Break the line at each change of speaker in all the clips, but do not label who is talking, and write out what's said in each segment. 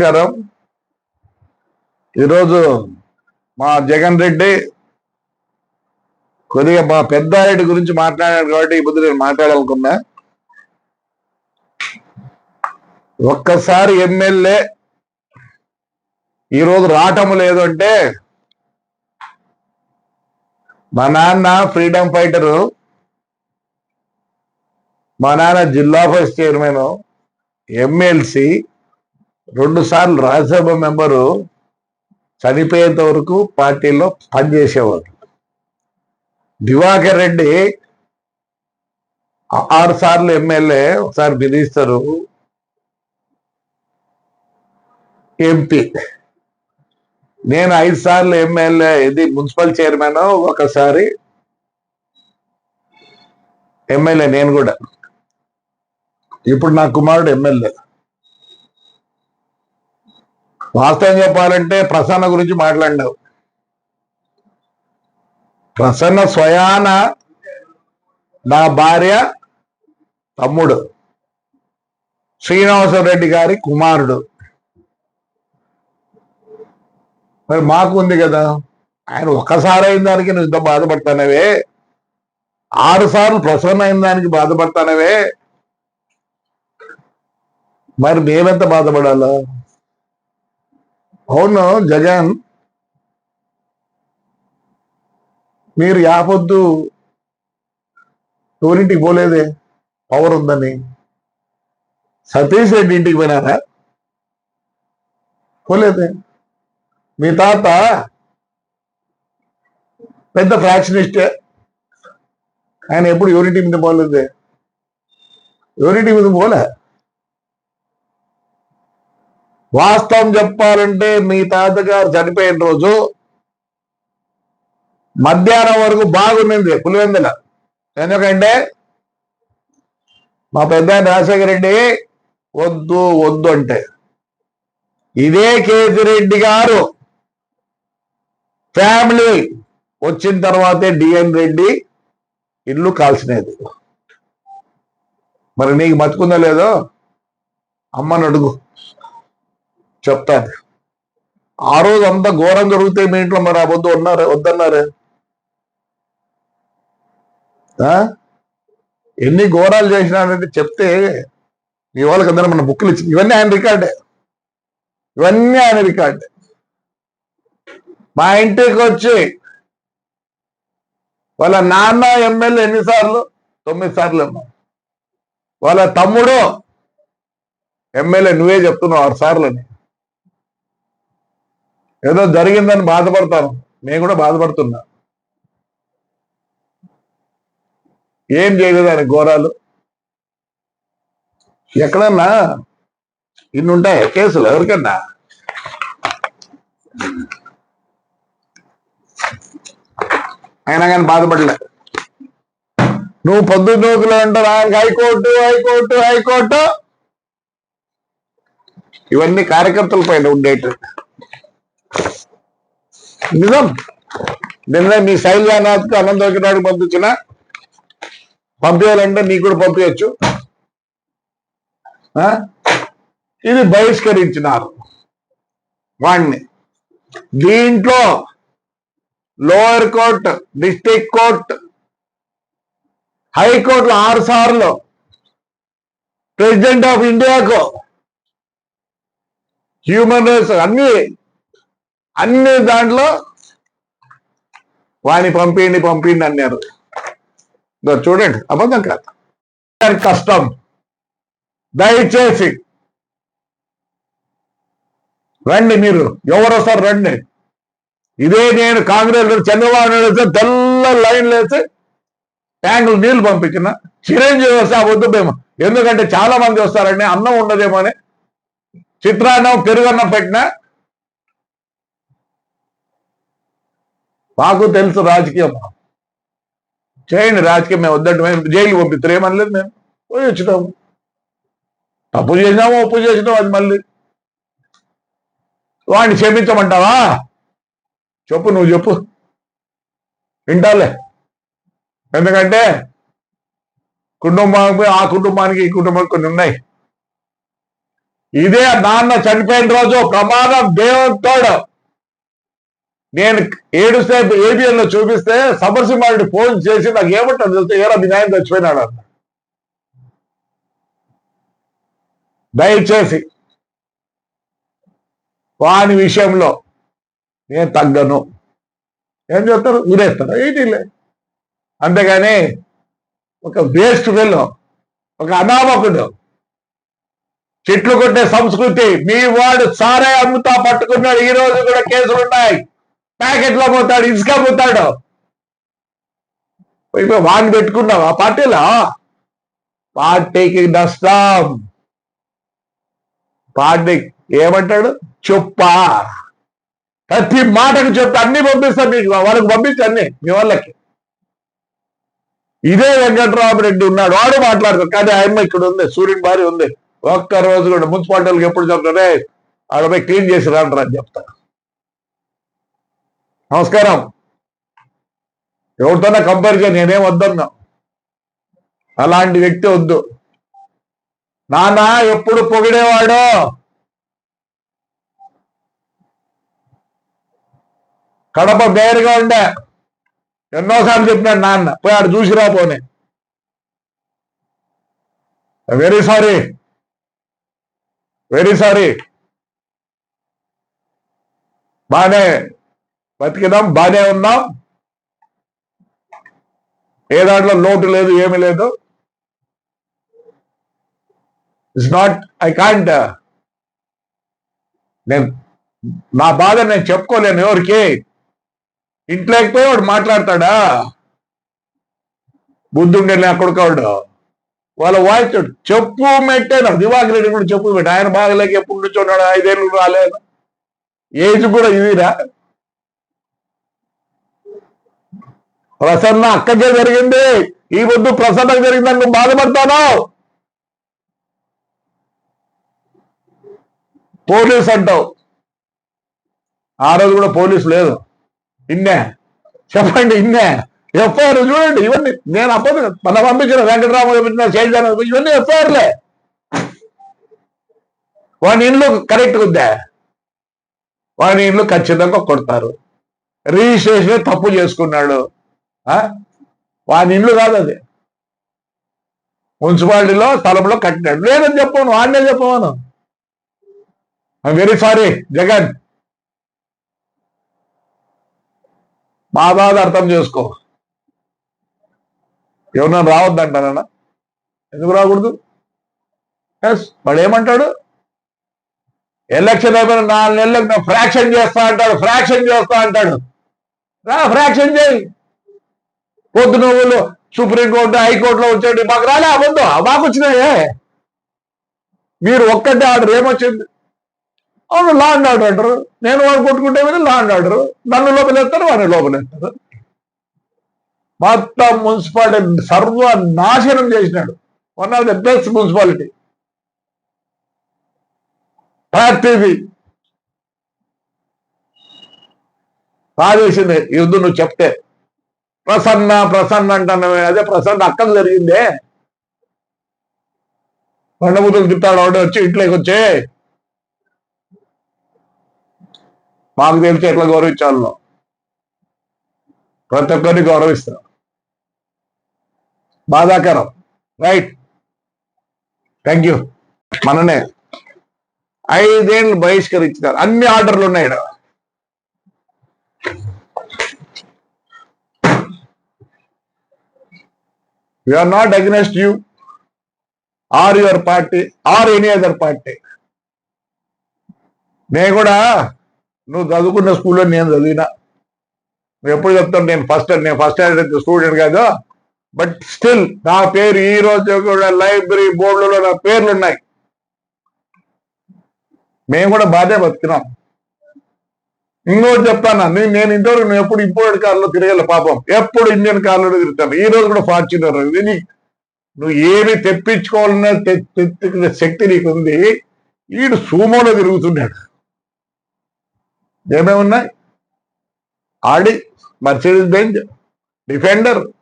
నమస్కారం. ఈరోజు మా జగన్ రెడ్డి కొద్దిగా మా పెద్దారెడ్డి గురించి మాట్లాడాడు కాబట్టి ఇప్పుడు నేను మాట్లాడాలనుకున్నా. ఒక్కసారి ఎమ్మెల్యే ఈరోజు రావటం లేదు అంటే మా నాన్న ఫ్రీడమ్ ఫైటరు మా నాన్న జిల్లా ఫస్ట్ చైర్మన్ ఎమ్మెల్సీ రెండు సార్లు రాజ్యసభ మెంబరు చనిపోయేంత వరకు పార్టీలో పనిచేసేవారు. దివాకర్ రెడ్డి ఆరు సార్లు ఎమ్మెల్యే ఒకసారి మినిస్టరు ఎంపీ. నేను ఐదు సార్లు ఎమ్మెల్యే ఇది మున్సిపల్ చైర్మన్ ఒకసారి ఎమ్మెల్యే నేను కూడా. ఇప్పుడు నా కుమారుడు ఎమ్మెల్యే. వాస్తవం చెప్పాలంటే ప్రసన్న గురించి మాట్లాడినావు. ప్రసన్న స్వయాన నా భార్య తమ్ముడు శ్రీనివాసరెడ్డి గారి కుమారుడు. మరి మాకు ఉంది కదా ఆయన ఒక్కసారి అయిన దానికి నువ్వు ఇంత బాధపడతానవే. ఆరు సార్లు ప్రసన్న అయిన దానికి బాధపడతానవే. మరి మేమెంత బాధపడాలా? అవును జగన్. మీరు యాపొద్దు ఎవరింటికి పోలేదే పవర్ ఉందని. సతీష్ రెడ్డి ఇంటికి పోయినారా? పోలేదే. మీ తాత పెద్ద ఫ్రాక్షనిస్టే. ఆయన ఎప్పుడు యూనిటీ మీద పోలేదే. యూనిటీ మీద పోలే. వాస్తవం చెప్పాలంటే మీ తాతగారు చనిపోయిన రోజు మధ్యాహ్నం వరకు బాగుండింది పులివెందుల. ఎందుకంటే మా పెద్ద రాజశేఖర రెడ్డి వద్దు వద్దు అంటే. ఇదే కేతిరెడ్డి గారు ఫ్యామిలీ వచ్చిన తర్వాతే డిఎన్ రెడ్డి ఇల్లు కాల్చినది. మరి నీకు మతుకుందా లేదో? అమ్మని అడుగు. చెప్తాను ఆ రోజు అంత ఘోరం జరిగితే మీ ఇంట్లో మరి ఆ వద్దు ఉన్నారు? వద్దన్నారు? ఆ? ఎన్ని ఘోరాలు చేసినాడంటే చెప్తే మీ వాళ్ళకి అందరూ మన బుక్లు ఇచ్చి ఇవన్నీ ఆయన రికార్డే. ఇవన్నీ ఆయన రికార్డే. మా ఇంటికి వచ్చి వాళ్ళ నాన్న ఎమ్మెల్యే ఎన్నిసార్లు? తొమ్మిది సార్లు ఏమో వాళ్ళ తమ్ముడు ఎమ్మెల్యే నువ్వే చెప్తున్నావు ఆరు సార్లు అని ఏదో జరిగిందని బాధపడతాను. నేను కూడా బాధపడుతున్నా. ఏం చేయలేదు ఆయన ఘోరాలు. ఎక్కడన్నా ఇన్ని ఉంటాయి కేసులు? ఎవరికన్నా? అయినా కానీ బాధపడలే. నువ్వు పొద్దు నూకులు అంటారు ఆయనకి హైకోర్టు హైకోర్టు హైకోర్టు. ఇవన్నీ కార్యకర్తల పైన ఉండేటట్టు నిజం. నిన్న మీ శైలజానాథ్కి అనంతరాడికి పంపించిన. పంపించాలంటే నీకు కూడా పంపించచ్చు. ఆ? ఇది బహిష్కరించినారు వాణ్ణి. దీంట్లో లోయర్ కోర్ట్ డిస్టిక్ కోర్ట్ హైకోర్టులో ఆరు సార్లు ప్రెసిడెంట్ ఆఫ్ ఇండియాకు హ్యూమన్ రైట్స్ అన్ని అన్ని దాంట్లో వాడిని పంపిండి పంపిండి అన్నారు. చూడండి అబద్ధం కాదు. కష్టం దయచేసి రండి మీరు ఎవరు వస్తారు రండి. ఇదే నేను కాంగ్రెస్ చంద్రబాబు నాయుడు వస్తే తెల్ల లైన్లు లేచి ట్యాంకులు నీళ్ళు పంపించిన. చిరంజీవి వస్తే ఆ వద్దు మేము. ఎందుకంటే చాలా మంది వస్తారండి అన్నం ఉండదేమో అని చిత్రాన్నం పెరుగన్నం పెట్టినా మాకు తెలుసు రాజకీయం. చేయండి రాజకీయం మేము వద్దంటే మేము జైలు పంపిస్తారు. ఏమనలేదు మేము. పోయి వచ్చినాము. తప్పు చేసినాము ఒప్పు చేసినాము అది మళ్ళీ. వాడిని క్షమించమంటావా? చెప్పు నువ్వు చెప్పు. వింటాలే. ఎందుకంటే కుటుంబానికి ఆ కుటుంబానికి ఈ కుటుంబానికి కొన్ని ఉన్నాయి. ఇదే నాన్న చనిపోయిన రోజు ప్రమాదం దేవతాడు నేను ఏడుస్తే ఏబిఎన్లో చూపిస్తే సమరసింహారెడ్డి ఫోన్ చేసి నాకు ఏమంటారు తెలిస్తే ఏరా మీ న్యాయం చచ్చిపోయినాడు? అన్న. దయచేసి వాని విషయంలో నేను తగ్గను. ఏం చెప్తారు ఊరేస్తారు. ఏంటి అంతేగాని ఒక వేస్ట్ వెల్ ఒక అనామకుడు చెట్లు కొట్టే సంస్కృతి మీ వాడు సారే అమ్ముతా పట్టుకున్నాడు. ఈ రోజు కూడా కేసులు ఉన్నాయి ప్యాకెట్లో పోతాడు ఇసుక పోతాడు. వాడిని పెట్టుకున్నావు? ఆ పార్టీలో? పార్టీకి నష్టం. పార్టీ ఏమంటాడు? చెప్పా. ప్రతి మాటకు చెప్పి. అన్ని పంపిస్తాను మీకు. వాళ్ళకి పంపించి అన్ని మీ వాళ్ళకి. ఇదే వెంకట్రామరెడ్డి ఉన్నాడు. వాడు మాట్లాడతాడు. కానీ ఆయమ్మ ఇక్కడ ఉంది. సూర్యుని భార్య ఉంది. ఒక్క రోజు కూడా మున్సిపాలిటీలకు ఎప్పుడు చెప్తారే ఆడ పోయి క్లీన్ చేసి రాంటారు అని నమస్కారం. ఎవరితోనే కంపేర్ చేయ నేనేం వద్దన్నా. అలాంటి వ్యక్తి వద్దు. నాన్న ఎప్పుడు పొగిడేవాడు? కడప బేరుగా ఉండే. ఎన్నోసార్లు చెప్పినాడు నాన్న పోయి ఆడు చూసిరా పోనే. వెరీ సారీ వెరీ సారీ బానే బతికిదాం బానే ఉన్నాం. ఏ దాంట్లో లోటు లేదు ఏమి లేదు. ఇట్స్ నాట్ ఐ కాంట్ నేను నా బాధ నేను చెప్పుకోలేను ఎవరికి. ఇంట్లోకి పోయి వాడు మాట్లాడతాడా? బుద్ధుండే కొడుకోడు వాళ్ళ వాయిస్ చెప్పు మెట్టాను దివాకర్ రెడ్డి కూడా చెప్పు పెట్టు ఆయన బాగలేక ఎప్పుడు నుంచి ఉన్నాడు ఐదేళ్ళు రాలేదు. ఏజ్ కూడా ఇదిరా. ప్రసన్న అక్కకే జరిగింది. ఈ వద్దు ప్రసన్నకు జరిగిందని నువ్వు బాధపడతాను పోలీస్ అంటావు. ఆ రోజు కూడా పోలీసు లేదు. ఇన్నే. చెప్పండి ఇన్నే. ఎఫ్ఐఆర్ చూడండి ఇవన్నీ. నేను అప్పటి మన పంపించిన వెంకటరామ పంపించిన శైలజాన ఇవన్నీ ఎఫ్ఐఆర్లే. వాని ఇల్లు కరెక్ట్ ఉందా? వాని ఇల్లు ఖచ్చితంగా కొడతారు. రిజిస్ట్రేషన్ తప్పు చేసుకున్నాడు. వాని ఇండ్లు కాదు అది. మున్సిపాలిటీలో స్థలంలో కట్టినాడు లేదని చెప్పాను వాడినే చెప్పమను వెరీ సారీ జగన్. మా బాధ అర్థం చేసుకో. ఎవరన్నా రావద్దంటానా ఎందుకు రాకూడదు? ఎస్ వాడు ఏమంటాడు? ఎలక్షన్ అయిపోయిన నాలుగు నెలలకు ఫ్రాక్షన్ చేస్తా అంటాడు ఫ్రాక్షన్ చేస్తా అంటాడు. రా ఫ్రాక్షన్ చేయి. పొద్దు నువ్వులు సుప్రీంకోర్టు హైకోర్టులో వచ్చాడు మాకు రాలే అవద్దు మాకు వచ్చినాయే. మీరు ఒక్కటే ఆర్డర్ ఏమొచ్చింది? అవును లా అండ్ ఆర్డర్ అంటారు. నేను వాడు కొట్టుకుంటే మీద లా అండ్ ఆర్డర్ నన్ను లోపలేస్తారు వాడిని లోపలేస్తారు. మొత్తం మున్సిపాలిటీ సర్వ నాశనం చేసినాడు one of the best municipality పార్టీది బాధేసింది యుద్ధం నువ్వు చెప్తే ప్రసన్న ప్రసన్న అంటున్నావే అదే ప్రసన్న అక్కడ జరిగిందే. బండబూతులు తిట్టాడు ఒకటి వచ్చి ఇంట్లోకి వచ్చే. మాకు తెలిసి ఎట్లా గౌరవించాలను. ప్రతి ఒక్కరిని గౌరవిస్తాం. బాధాకరం. రైట్. థ్యాంక్ యూ మననే. ఐదేళ్ళు బహిష్కరించినారు. అన్ని ఆర్డర్లు ఉన్నాయి ఈడ. We are not against you. Or your party or any other party. నేను కూడా నువ్వు చదువుకున్న స్కూల్లో నేను చదివినా. నువ్వు ఎప్పుడు చెప్తాను నేను ఫస్ట్ నేను ఫస్ట్ స్టాండర్డ్ స్టూడెంట్ కాదు. బట్ స్టిల్ నా పేరు ఈ రోజు కూడా లైబ్రరీ బోర్డులలో నా పేర్లు ఉన్నాయి. మేము కూడా బాధే బతుకున్నాం ఇంకోటి చెప్తాను? నేను నేను ఇంతవరకు నువ్వు ఎప్పుడు ఇంపోర్ట్ కార్లో తిరగల పాపం. ఎప్పుడు ఇండియన్ కార్లో తిరుగుతాను. ఈ రోజు కూడా ఫార్చునర్ ఇది నీ- నువ్వు ఏమి తెప్పించుకోవాలన్న తెచ్చుకునే శక్తి నీకు ఉంది వీడు సూమోలో తిరుగుతున్నాడు. ఏమేమి ఉన్నాయి Audi Mercedes Benz Defender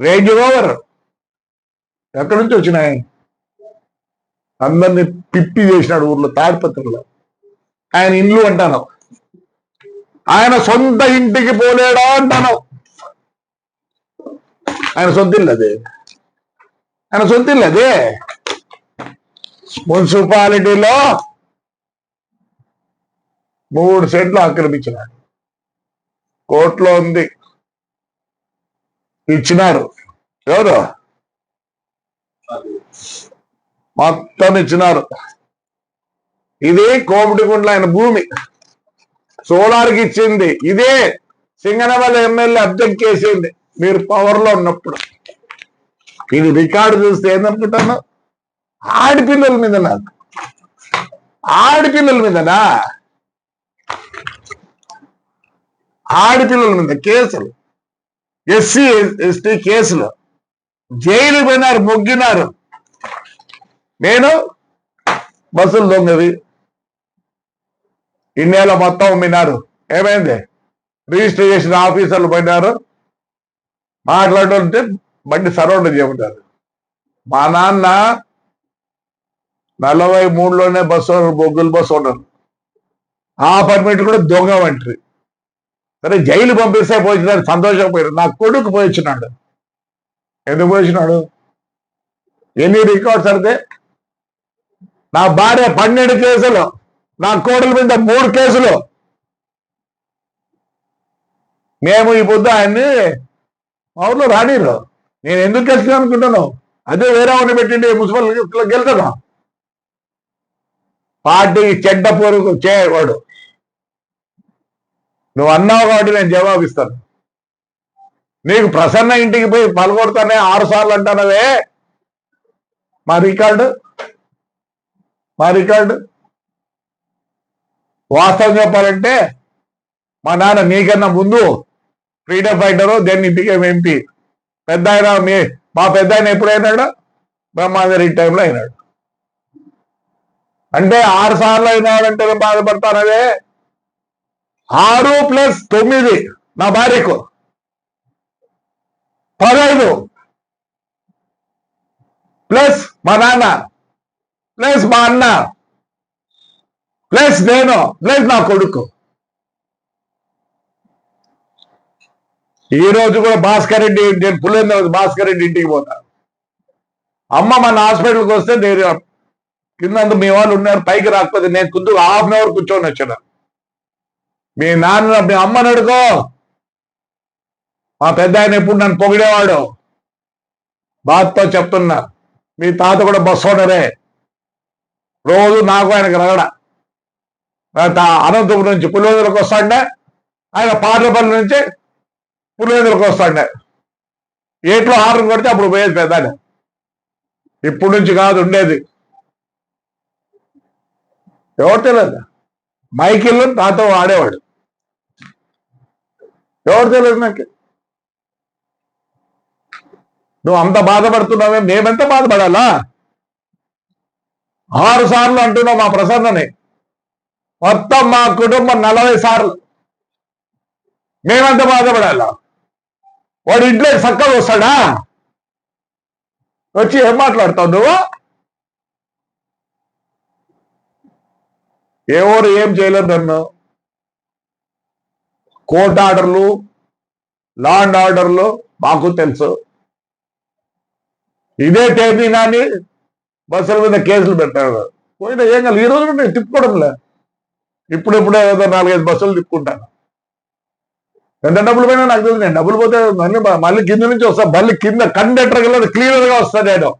Range Rover ఎక్కడి నుంచి వచ్చినాయి? అందరిని పిప్పి చేసినాడు ఊర్లో తాడిపత్రిలో. ఆయన ఇల్లు అంటాను. ఆయన సొంత ఇంటికి పోలేడా అంటాను. ఆయన సొంత ఇల్లు ఆయన సొంత ఇల్లు అదే మున్సిపాలిటీలో మూడు సెంట్లు ఆక్రమించినాడు. కోర్టులో ఉంది. ఇచ్చినారు. ఎవరు? మొత్తం ఇచ్చినారు. ఇది కోమటిగుండ్ల ఆయన భూమి. సోలార్కి ఇచ్చింది. ఇదే సింగనమల ఎమ్మెల్యే అబ్జెక్ట్ చేసింది. మీరు పవర్లో ఉన్నప్పుడు. ఇది రికార్డు చూస్తే ఏందనుకుంటాను ఆడపిల్లల మీద నాకు. ఆడపిల్లల మీదనా ఆడపిల్లల మీద కేసులు. ఎస్సీ ఎస్టీ కేసులు. జైలు పోయినారు మొగ్గినారు. నేను బస్సులు దొంగది ఇండియాలో మొత్తం మినారు ఏమైంది? రిజిస్టర్ చేసిన ఆఫీసర్లు పోయినారు. మాట్లాడుతుంటే బండి సరౌండ్ చేయమంటారు మా నాన్న నలభై మూడులోనే బస్సు బొగ్గులు బస్సు ఉన్నారు ఆ పర్మిట్ కూడా దొంగ వంటి సరే జైలు పంపిస్తే పోయినారు సంతోషం పోయారు నా కొడుకు పోయిచ్చినాడు ఎందుకు పోయిచ్చినాడు ఎన్ని రికార్డ్స్ అడితే నా భార్య పన్నెండు కేసులు. నా కోడల మీద మూడు కేసులు. మేము ఈ పొద్దు ఆయన్ని మా ఊర్లో రానిరు నేను ఎందుకు గెలిచిన అనుకుంటాను. అదే వేరే వాడిని పెట్టిండి మున్సిపల్ గెలుతాను పార్టీ చెడ్డ పొరుగు చేయవాడు. నువ్వు అన్నావు కాబట్టి నేను జవాబిస్తాను. నీకు ప్రసన్న ఇంటికి పోయి పలకొడతానే ఆరు సార్లు అంటానవే. మా రికార్డు. మా రికార్డు. వాస్తవం చెప్పాలంటే మా నాన్న నీకన్నా ముందు freedom fighter then became MP పెద్ద ఆయన మీ మా పెద్ద ఆయన ఎప్పుడైనాడు బ్రహ్మాందరి టైంలో అయినాడు. అంటే ఆరు సార్లు అయినాడంటే నేను బాధపడతానవే ఆరు ప్లస్ తొమ్మిది నా భార్యకు. పదహైదు ప్లస్ మా నాన్న. ప్లస్ మా అన్న. ప్లస్ నేను ప్లస్ నా కొడుకు. ఈ రోజు కూడా భాస్కర్ రెడ్డి నేను పులేంద్ర భాస్కర్ రెడ్డి ఇంటికి పోతాను అమ్మ మన హాస్పిటల్కి వస్తే నేను కింద మీ వాళ్ళు ఉన్నారు పైకి రాకపోతే నేను కుద్దు హాఫ్ అన్ అవర్ కూర్చొని వచ్చాను? మీ నాన్న మీ అమ్మని అడుకో మా పెద్ద ఆయన ఎప్పుడు నన్ను పొగిడేవాడు? బాధతో చెప్తున్నా. మీ తాత కూడా బస్సు ఓనరే. రోజు నాకు ఆయనకు రగడ. అనంతపురం నుంచి పులివెందులకు వస్తాండే. ఆయన పార్లపల్లి నుంచి పులివెందులకు వస్తాండే. ఏట్లో హారం కొడితే అప్పుడు పోయేది పెద్ద ఇప్పుడు నుంచి కాదు ఉండేది. ఎవరు తెలియదు? మైకిల్ నాతో ఆడేవాడు ఎవరు తెలియదు నాకు? నువ్వు అంత బాధపడుతున్నావే? మేమెంత బాధపడాలా? ఆరు సార్లు అంటున్నావు మా ప్రసన్నని. మొత్తం మా కుటుంబం నలభై సార్లు. మేమంతా బాధపడాల? వాడు ఇంట్లో చక్కగా వస్తాడా? వచ్చి ఏం మాట్లాడతావు నువ్వు? ఎవరు ఏం చేయలేదు నన్ను. కోర్ట్ ఆర్డర్లు లా అండ్ ఆర్డర్లు మాకు తెలుసు. ఇదే టైమింగ్ బస్సుల మీద కేసులు పెట్టారు. పోయినా ఏం కాదు ఈ రోజు నేను తిప్పుకోవడంలే. ఇప్పుడిప్పుడే ఏదో నాలుగైదు బస్సులు తిప్పుకుంటాను ఎంత డబ్బులు పోయినా నాకు తెలియదు నేను డబ్బులు పోతే మళ్ళీ మళ్ళీ కింద నుంచి వస్తా మళ్ళీ కింద కండక్టర్ క్లియర్గా వస్తా నేను.